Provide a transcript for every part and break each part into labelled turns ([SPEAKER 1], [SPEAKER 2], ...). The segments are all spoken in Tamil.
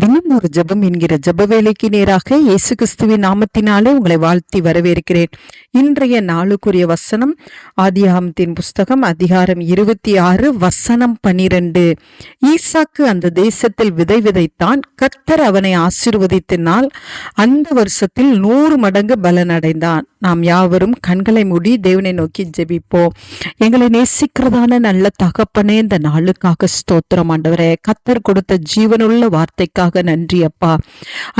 [SPEAKER 1] தினம் ஒரு ஜபம் என்கிற ஜப வேலைக்கு நேராக இயேசு கிறிஸ்துவின் நாமத்தினாலே உங்களை வாழ்த்தி வரவேற்கிறேன். இன்றைய நாளுக்குரிய வசனம் ஆதியாகமத்தின் புஸ்தகம் அதிகாரம் இருபத்தி ஆறு வசனம் பனிரெண்டு. ஈசாக்கு அந்த தேசத்தில் விதை விதைத்தான் கர்த்தர் அவனை ஆசிர்வதித்தினால் அந்த வருஷத்தில் நூறு மடங்கு பலனடைந்தான். நாம் யாவரும் கண்களை மூடி தேவனை நோக்கி ஜெபிப்போம். எங்களை நேசிக்கிறதான நல்ல தகப்பனே இந்த நாளுக்காக ஸ்தோத்திரம் ஆண்டவரே. கத்தர் கொடுத்த ஜீவனுள்ள வார்த்தைக்காக நன்றி அப்பா.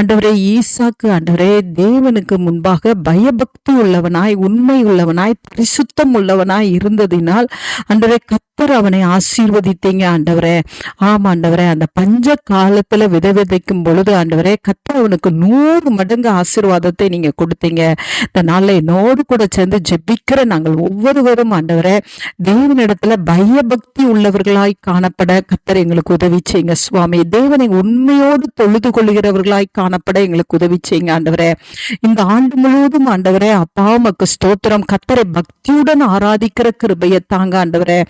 [SPEAKER 1] ஆண்டவரே ஈசாக்கு ஆண்டவரே தேவனுக்கு முன்பாக பயபக்தி உள்ளவனாய் உண்மை உள்ளவனாய் பரிசுத்தம் உள்ளவனாய் இருந்ததினால் ஆண்டவரே கத்தர் அவனை ஆசீர்வதித்தீங்க ஆண்டவரே. ஆமா ஆண்டவரே. அந்த பஞ்ச காலத்துல விதை விதைக்கும் பொழுது ஆண்டவரே கத்தர் அவனுக்கு நூறு மடங்கு ஆசீர்வாதத்தை நீங்க கொடுத்தீங்க. இந்த நாளில் என்னோடு கூட சேர்ந்து ஜெபிக்கிற நாங்கள் ஒவ்வொருவரும் ஆண்டவரே தேவனிடத்துல பயபக்தி உள்ளவர்களாய் காணப்பட கத்தர் எங்களுக்கு உதவி செய்யுங்க சுவாமி. தேவனை உண்மையோடு தொழுது கொள்கிறவர்களாய் காணப்பட எங்களுக்கு உதவி செய்யுங்க ஆண்டவரே. இந்த ஆண்டு முழுவதும் ஆண்டவரே அப்பா மக்கு ஸ்தோத்திரம். கத்தரை பக்தியுடன் ஆராதிக்கிற கிருபையை தாங்க ஆண்டவரே.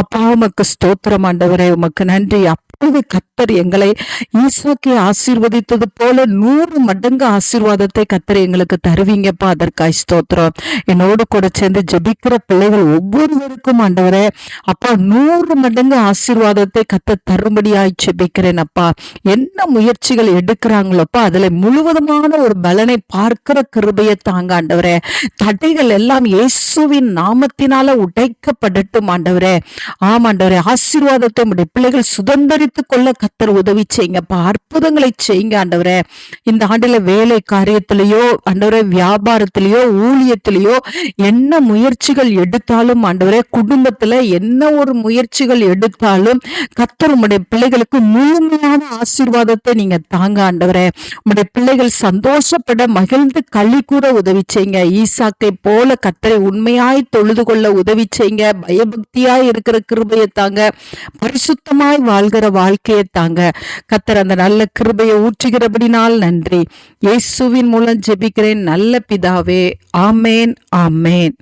[SPEAKER 1] அப்பா உமக்கு ஸ்தோத்திரம் ஆண்டவரே உமக்கு நன்றி. அப்போது கத்தர் எங்களை ஈசாக்கை ஆசீர்வதித்தது போல நூறு மடங்கு ஆசீர்வாதத்தை கத்தர் எங்களுக்கு தருவீங்கப்பா. அதற்காய் ஸ்தோத்திரம். என்னோடு கூட சேர்ந்து ஜெபிக்கிற பிள்ளைகள் ஒவ்வொருவருக்கும் ஆண்டவரே அப்பா நூறு மடங்கு ஆசீர்வாதத்தை கத்த தரும்படியாய் ஜபிக்கிறேன் அப்பா. என்ன முயற்சிகள் எடுக்கிறாங்களோப்பா அதுல முழுவதுமான ஒரு பலனை பார்க்கிற கிருபையை தாங்க ஆண்டவரே. தடைகள் எல்லாம் இயேசுவின் நாமத்தினால உடைக்கப்படட்டும் ஆண்டவரே. ஆமாண்டவரே ஆசீர்வாதத்தை உடைய பிள்ளைகள் சுதந்திரித்துக் கொள்ள கத்தர் உதவி செய்யுங்கப்பா அற்புதங்களை செய்யுங்க ஆண்டவரே. இந்த ஆண்டுல வேலை காரியத்திலேயோ ஆண்டவரே வியாபாரத்திலேயோ ஊழியத்திலேயோ என்ன முயற்சிகள் எடுத்தாலும் ஆண்டவரே குடும்பத்துல என்ன ஒரு முயற்சிகள் எடுத்தாலும் கத்தர் உடைய பிள்ளைகளுக்கு முழுமையான ஆசீர்வாதத்தை நீங்க தாங்க ஆண்டவரே. உடைய பிள்ளைகள் சந்தோஷப்பட மகிழ்ந்து களி கூற உதவி செய்யுங்க. ஈசாக்கை போல கத்தரை உண்மையாய் தொழுது கொள்ள உதவி செய்யுங்க. பயபக்தியாய் இருக்கிற கிருபையை தாங்க. பரிசுத்தமாய் வாழ்கிற வாழ்க்கையை தாங்க. கத்தர் அந்த நல்ல கிருபையை ஊற்றுகிறபடினால் நன்றி. இயேசுவின் மூலம் ஜெபிக்கிறேன். நல்ல பிதாவே. ஆமேன் ஆமேன்.